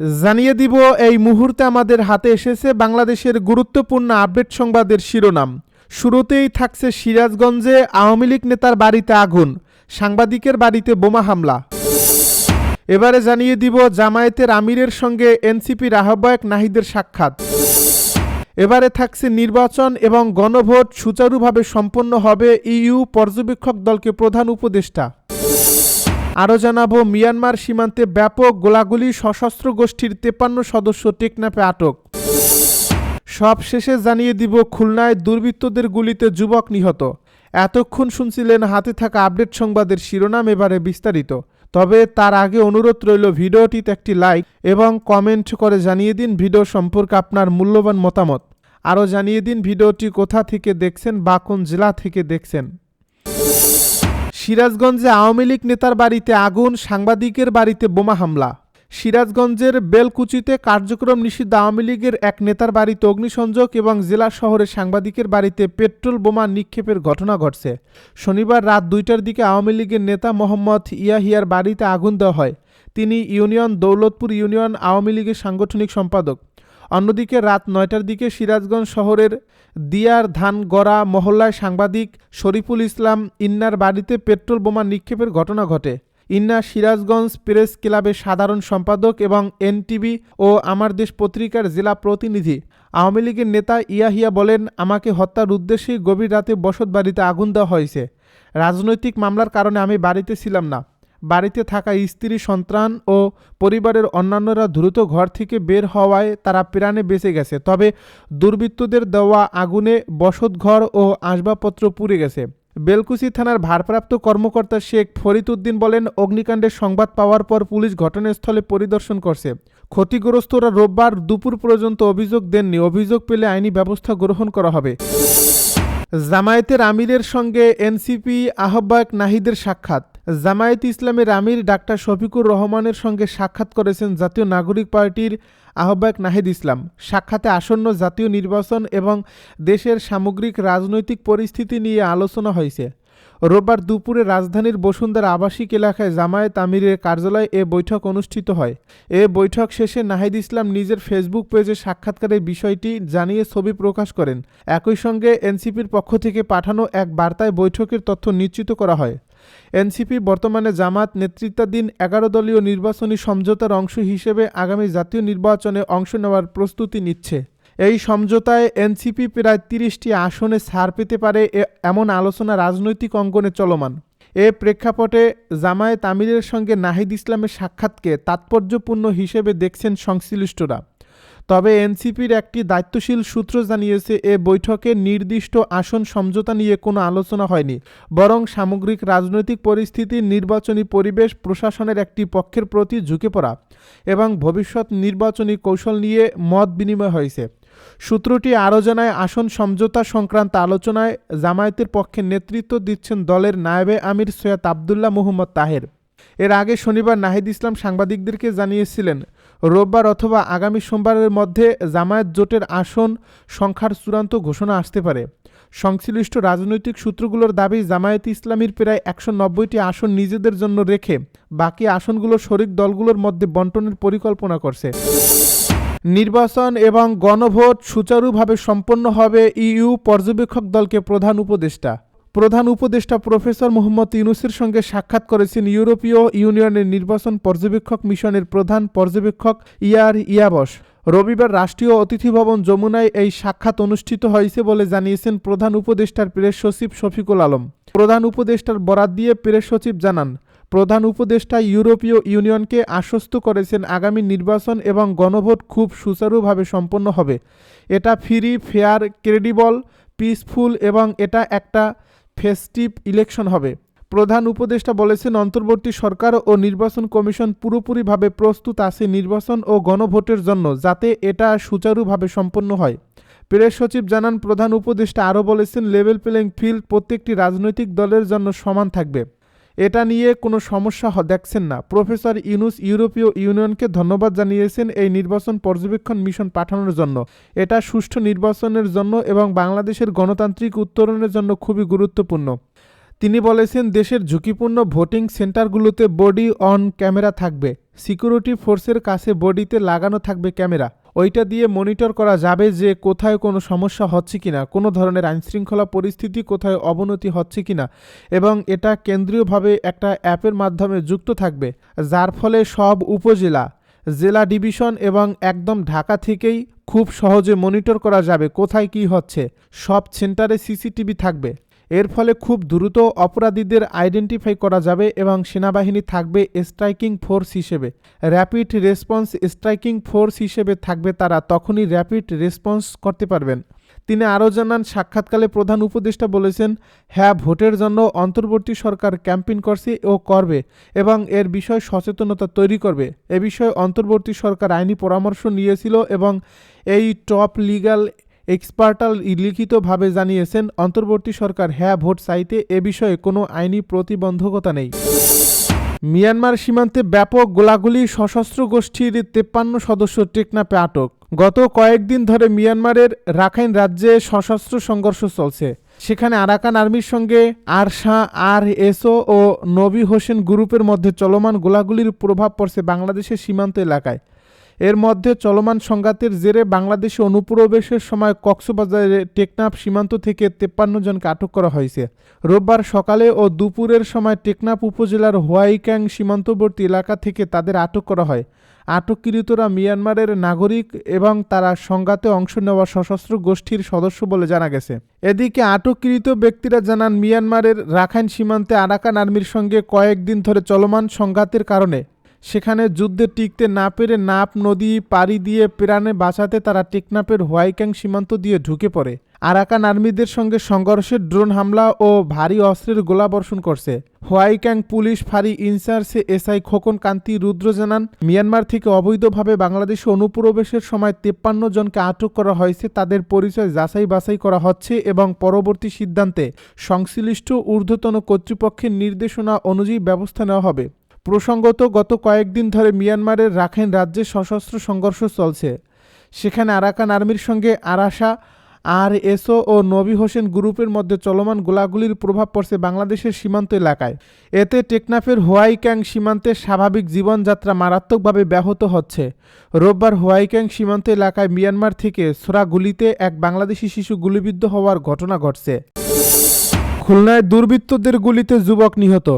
জানিয়ে দিব, এই মুহূর্তে আমাদের হাতে এসেছে বাংলাদেশের গুরুত্বপূর্ণ আপডেট সংবাদের শিরোনাম। শুরুতেই থাকছে সিরাজগঞ্জে আওয়ামী লীগ নেতার বাড়িতে আগুন, সাংবাদিকের বাড়িতে বোমা হামলা। এবারে জানিয়ে দিব, জামায়াতের আমিরের সঙ্গে এনসিপির আহ্বায়ক নাহিদের সাক্ষাৎ। এবারে থাকছে নির্বাচন এবং গণভোট সুচারুভাবে সম্পন্ন হবে ইইউ পর্যবেক্ষক দলকে প্রধান উপদেষ্টা। আরও জানাব, মিয়ানমার সীমান্তে ব্যাপক গোলাগুলি, সশস্ত্র গোষ্ঠীর তেপান্ন সদস্য টেকনাফে আটক। সব শেষে জানিয়ে দিব, খুলনায় দুর্বৃত্তদের গুলিতে যুবক নিহত। এতক্ষণ শুনছিলেন হাতে থাকা আপডেট সংবাদের শিরোনাম এবারে বিস্তারিত। তবে তার আগে অনুরোধ রইল, ভিডিওটিতে একটি লাইক এবং কমেন্ট করে জানিয়ে দিন ভিডিও সম্পর্কে আপনার মূল্যবান মতামত। আরও জানিয়ে দিন ভিডিওটি কোথা থেকে দেখছেন বা কোন জেলা থেকে দেখছেন। সিরাজগঞ্জে আওয়ামী লীগ নেতার বাড়িতে আগুন, সাংবাদিকের বাড়িতে বোমা হামলা। সিরাজগঞ্জের বেলকুচিতে কার্যক্রম নিষিদ্ধ আওয়ামী লীগের এক নেতার বাড়িতে অগ্নিসংযোগ এবং জেলা শহরে সাংবাদিকের বাড়িতে পেট্রোল বোমা নিক্ষেপের ঘটনা ঘটছে। শনিবার রাত দুইটার দিকে আওয়ামী লীগের নেতা মোহাম্মদ ইয়াহিয়ার বাড়িতে আগুন দেওয়া হয়। তিনি ইউনিয়ন দৌলতপুর ইউনিয়ন আওয়ামী লীগের সাংগঠনিক সম্পাদক। অন্যদিকে রাত নয়টার দিকে সিরাজগঞ্জ শহরের দিয়ার ধানগড়া মহল্লায় সাংবাদিক শরীফুল ইসলাম ইন্নার বাড়িতে পেট্রোল বোমা নিক্ষেপের ঘটনা ঘটে। ইন্না সিরাজগঞ্জ প্রেস ক্লাবের সাধারণ সম্পাদক এবং এনটিভি ও আমার দেশ পত্রিকার জেলা প্রতিনিধি আওয়ামী লীগের নেতা ইয়াহিয়া বলেন, আমাকে হত্যার উদ্দেশ্যেই গভীর রাতে বসত বাড়িতে আগুন দেওয়া হয়েছে। রাজনৈতিক মামলার কারণে আমি বাড়িতে ছিলাম না। বাড়িতে থাকা স্ত্রী, সন্তান ও পরিবারের অন্যান্যরা দ্রুত ঘর থেকে বের হওয়ায় তারা প্রাণে বেঁচে গেছে। তবে দুর্বৃত্তদের দেওয়া আগুনে বসতঘর ও আসবাবপত্র পুড়ে গেছে। বেলকুচি থানার ভারপ্রাপ্ত কর্মকর্তা শেখ ফরিদ উদ্দিন বলেন অগ্নিকাণ্ডের সংবাদ পাওয়ার পর পুলিশ ঘটনাস্থলে পরিদর্শন করছে। ক্ষতিগ্রস্তরা রোববার দুপুর পর্যন্ত অভিযোগ দেননি। অভিযোগ পেলে আইনি ব্যবস্থা গ্রহণ করা হবে। জামায়াতের আমিরের সঙ্গে এনসিপি আহ্বায়ক নাহিদের সাক্ষাৎ। জামায়াত ইসলামের আমির ডাক্তার শফিকুর রহমানের সঙ্গে সাক্ষাৎ করেছেন জাতীয় নাগরিক পার্টির আহ্বায়ক নাহিদ ইসলাম। সাক্ষাতে আসন্ন জাতীয় নির্বাচন এবং দেশের সামগ্রিক রাজনৈতিক পরিস্থিতি নিয়ে আলোচনা হয়েছে। রোববার দুপুরে রাজধানীর বসুন্ধরা আবাসিক এলাকায় জামায়াত আমিরের কার্যালয়ে এ বৈঠক অনুষ্ঠিত হয়। এ বৈঠক শেষে নাহিদ ইসলাম নিজের ফেসবুক পেজে সাক্ষাৎকারের বিষয়টি জানিয়ে ছবি প্রকাশ করেন। একই সঙ্গে এনসিপির পক্ষ থেকে পাঠানো এক বার্তায় বৈঠকের তথ্য নিশ্চিত করা হয়। এনসিপি বর্তমানে জামাত নেতৃত্বাধীন এগারো দলীয় নির্বাচনী সমঝোতার অংশ হিসেবে আগামী জাতীয় নির্বাচনে অংশ নেওয়ার প্রস্তুতি নিচ্ছে। এই সমঝোতায় এনসিপি প্রায় তিরিশটি আসনে ছাড় পেতে পারে এমন আলোচনা রাজনৈতিক অঙ্গনে চলমান। এ প্রেক্ষাপটে জামায়াত আমিরের সঙ্গে নাহিদ ইসলামের সাক্ষাৎকে তাৎপর্যপূর্ণ হিসেবে দেখছেন সংশ্লিষ্টরা। তবে এনসিপির একটি দায়িত্বশীল সূত্র জানিয়েছে, এ বৈঠকে নির্দিষ্ট আসন সমঝোতা নিয়ে কোনো আলোচনা হয়নি, বরং সামগ্রিক রাজনৈতিক পরিস্থিতি, নির্বাচনী পরিবেশ, প্রশাসনের একটি পক্ষের প্রতি ঝুঁকে পড়া এবং ভবিষ্যৎ নির্বাচনী কৌশল নিয়ে মত বিনিময় হয়েছে। সূত্রটি আরও জানায়, আসন সমঝোতা সংক্রান্ত আলোচনায় জামায়াতের পক্ষে নেতৃত্ব দিচ্ছেন দলের নায়েবে আমির সৈয়দ আবদুল্লাহ মোহাম্মদ তাহের। এর আগে শনিবার নাহিদ ইসলাম সাংবাদিকদেরকে জানিয়েছিলেন, রোববার অথবা আগামী সোমবারের মধ্যে জামায়াত জোটের আসন সংখ্যার চূড়ান্ত ঘোষণা আসতে পারে। সংশ্লিষ্ট রাজনৈতিক সূত্রগুলোর দাবি, জামায়াত ইসলামীর প্রায় একশো নব্বইটি আসন নিজেদের জন্য রেখে বাকি আসনগুলো শরিক দলগুলোর মধ্যে বন্টনের পরিকল্পনা করছে। নির্বাচন এবং গণভোট সুচারুভাবে সম্পন্ন হবে ইইউ পর্যবেক্ষক দলকে প্রধান উপদেষ্টা। প্রধান উপদেষ্টা প্রফেসর মোহাম্মদ ইউনুসের সঙ্গে সাক্ষাৎ করেছেন ইউরোপীয় ইউনিয়নের নির্বাচন পর্যবেক্ষক মিশনের প্রধান পর্যবেক্ষক ইয়ার ইয়াবস রবিবার রাষ্ট্রীয় অতিথি ভবন যমুনায় এই সাক্ষাৎ অনুষ্ঠিত হয়েছে বলে জানিয়েছেন প্রধান উপদেষ্টার প্রেস সচিব শফিকুল আলম। প্রধান উপদেষ্টার বরাত দিয়ে প্রেস সচিব জানান প্রধান উপদেষ্টা ইউরোপীয় ইউনিয়নকে আশ্বস্ত করেছেন আগামী নির্বাচন এবং গণভোট খুব সুচারুভাবে সম্পন্ন হবে। এটা ফ্রি, ফেয়ার, ক্রেডিবল, পিসফুল এবং এটা একটা ফেস্টিভ ইলেকশন হবে। প্রধান উপদেষ্টা বলেছেন, অন্তর্বর্তী সরকার ও নির্বাচন কমিশন পুরোপুরিভাবে প্রস্তুত আছে নির্বাচন ও গণভোটের জন্য, যাতে এটা সুচারুভাবে সম্পন্ন হয়। প্রেস সচিব জানান, প্রধান উপদেষ্টা আরও বলেছেন, লেভেল প্লেইং ফিল্ড প্রত্যেকটি রাজনৈতিক দলের জন্য সমান থাকবে। এটা নিয়ে কোনো সমস্যা দেখছেন না। প্রফেসর ইউনুস ইউরোপীয় ইউনিয়নকে ধন্যবাদ জানিয়েছেন এই নির্বাচন পর্যবেক্ষণ মিশন পাঠানোর জন্য। এটা সুষ্ঠু নির্বাচনের জন্য এবং বাংলাদেশের গণতান্ত্রিক উত্তরণের জন্য খুবই গুরুত্বপূর্ণ। তিনি বলেছেন, দেশের ঝুঁকিপূর্ণ ভোটিং সেন্টারগুলোতে বডি অন ক্যামেরা থাকবে। সিকিউরিটি ফোর্সের কাছে বডিতে লাগানো থাকবে ক্যামেরা। ওইটা দিয়ে মনিটর করা যাবে যে কোথায় কোনো সমস্যা হচ্ছে কিনা, কোনো ধরনের আইনশৃঙ্খলা পরিস্থিতি কোথায় অবনতি হচ্ছে কিনা এবং এটা কেন্দ্রীয়ভাবে একটা অ্যাপের মাধ্যমে যুক্ত থাকবে, যার ফলে সব উপজেলা, জেলা ডিভিশন এবং একদম ঢাকা থেকেই খুব সহজে মনিটর করা যাবে কোথায় কি হচ্ছে। সব সেন্টারে সিসিটিভি থাকবে। এর ফলে খুব দ্রুত অপরাধীদের আইডেন্টিফাই করা যাবে এবং সেনাবাহিনী থাকবে স্ট্রাইকিং ফোর্স হিসেবে। র্যাপিড রেসপন্স স্ট্রাইকিং ফোর্স হিসেবে থাকবে তারা, তখনই র্যাপিড রেসপন্স করতে পারবেন। তিনি আরও জানান, সাক্ষাৎকালে প্রধান উপদেষ্টা বলেছেন হ্যাঁ ভোটের জন্য অন্তর্বর্তী সরকার ক্যাম্পেইন করছে ও করবে এবং এর বিষয়ে সচেতনতা তৈরি করবে। এ বিষয়ে অন্তর্বর্তী সরকার আইনি পরামর্শ নিয়েছিল এবং এই টপ লিগ্যাল এক্সপার্টাল লিখিতভাবে জানিয়েছেন, অন্তর্বর্তী সরকার হ্যাঁ ভোট চাইতে এ বিষয়ে কোনো আইনি প্রতিবন্ধকতা নেই। মিয়ানমার সীমান্তে ব্যাপক গোলাগুলি, সশস্ত্র গোষ্ঠীর তেপ্পান্ন সদস্য টেকনাপে আটক। গত কয়েকদিন ধরে মিয়ানমারের রাখাইন রাজ্যে সশস্ত্র সংঘর্ষ চলছে। সেখানে আরাকান আর্মির সঙ্গে আরশা আর এসও ও নবী হোসেন গ্রুপের মধ্যে চলমান গোলাগুলির প্রভাব পড়ছে বাংলাদেশের সীমান্ত এলাকায়। এর মধ্যে চলমান সংঘাতের জেরে বাংলাদেশে অনুপ্রবেশের সময় কক্সবাজারে টেকনাফ সীমান্ত থেকে তেপ্পান্ন জনকে আটক করা হয়েছে। রোববার সকালে ও দুপুরের সময় টেকনাফ উপজেলার হোয়াইক্যাং সীমান্তবর্তী এলাকা থেকে তাদের আটক করা হয়। আটককৃতরা মিয়ানমারের নাগরিক এবং তারা সংঘাতে অংশ নেওয়া সশস্ত্র গোষ্ঠীর সদস্য বলে জানা গেছে। এদিকে আটককৃত ব্যক্তিরা জানান, মিয়ানমারের রাখাইন সীমান্তে আরাকান আর্মির সঙ্গে কয়েকদিন ধরে চলমান সংঘাতের কারণে সেখানে যুদ্ধে টিকতে না পেরে নাপ নদী পাড়ি দিয়ে প্রাণে বাঁচাতে তারা টেকনাপের হোয়াইক্যাং সীমান্ত দিয়ে ঢুকে পড়ে। আরাকান আর্মিদের সঙ্গে সংঘর্ষের ড্রোন হামলা ও ভারী অস্ত্রের গোলাবর্ষণ করছে। হোয়াইক্যাং পুলিশ ফাঁড়ি ইনচার্জে এসআই খোকন কান্তি রুদ্র জানান, মিয়ানমার থেকে অবৈধভাবে বাংলাদেশে অনুপ্রবেশের সময় তেপ্পান্ন জনকে আটক করা হয়েছে। তাদের পরিচয় যাচাই বাছাই করা হচ্ছে এবং পরবর্তী সিদ্ধান্তে সংশ্লিষ্ট ঊর্ধ্বতন কর্তৃপক্ষের নির্দেশনা অনুযায়ী ব্যবস্থা নেওয়া হবে। প্রসঙ্গত, গত কয়েকদিন ধরে মিয়ানমারের রাখাইন রাজ্যে সশস্ত্র সংঘর্ষ চলছে। সেখানে আরাকান আর্মির সঙ্গে আরাসা আর এসও ও নবী হোসেন গ্রুপের মধ্যে চলমান গোলাগুলির প্রভাব পড়ছে বাংলাদেশের সীমান্ত এলাকায়। এতে টেকনাফের হোয়াইক্যাং সীমান্তে স্বাভাবিক জীবনযাত্রা মারাত্মকভাবে ব্যাহত হচ্ছে। রোববার হোয়াইক্যাং সীমান্ত এলাকায় মিয়ানমার থেকে সোরা গুলিতে এক বাংলাদেশি শিশু গুলিবিদ্ধ হওয়ার ঘটনা ঘটছে। খুলনায় দুর্বৃত্তদের গুলিতে যুবক নিহত।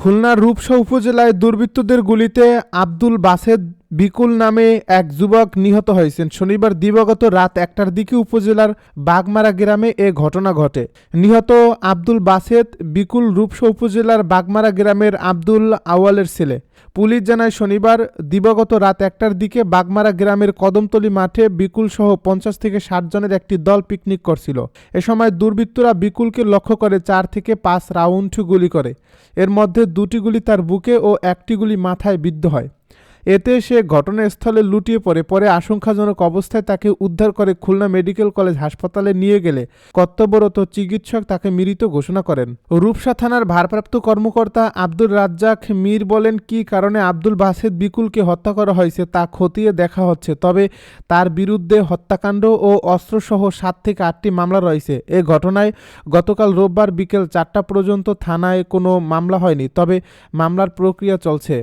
খুলনার রূপসা উপজেলায় দুর্বৃত্তদের গুলিতে আব্দুল বাসেদ বিকুল নামে এক যুবক নিহত হয়েছেন। শনিবার দিবাগত রাত একটার দিকে উপজেলার বাগমারা গ্রামে এ ঘটনা ঘটে। নিহত আব্দুল বাসেদ বিকুল রূপসা উপজেলার বাগমারা গ্রামের আব্দুল আওয়ালের ছেলে। পুলিশ জানায়, শনিবার দিবাগত রাত একটার দিকে বাগমারা গ্রামের কদমতলী মাঠে বিকুল সহ পঞ্চাশ থেকে ষাট জনের একটি দল পিকনিক করছিল। এ সময় দুর্বৃত্তরা বিকুলকে লক্ষ্য করে চার থেকে পাঁচ রাউন্ড গুলি করে। এর মধ্যে দুটি গুলি তার বুকে ও একটি গুলি মাথায় বিদ্ধ হয়। এতে সে ঘটনাস্থলে লুটিয়ে পড়ে। পরে আশঙ্কাজনক অবস্থায় তাকে উদ্ধার করে খুলনা মেডিকেল কলেজ হাসপাতালে নিয়ে গেলে কর্তব্যরত চিকিৎসক তাকে মৃত ঘোষণা করেন। রূপসা থানার ভারপ্রাপ্ত কর্মকর্তা আব্দুল রাজ্জাক মীর বলেন, কি কারণে আব্দুল বাসেদ বিকুলকে হত্যা করা হয়েছে তা খতিয়ে দেখা হচ্ছে, তবে তার বিরুদ্ধে হত্যাকাণ্ড ও অস্ত্রসহ সাত থেকে আটটি মামলা রয়েছে। এ ঘটনায় গতকাল রোববার বিকেল চারটা পর্যন্ত থানায় কোনো মামলা হয়নি, তবে মামলার প্রক্রিয়া চলছে।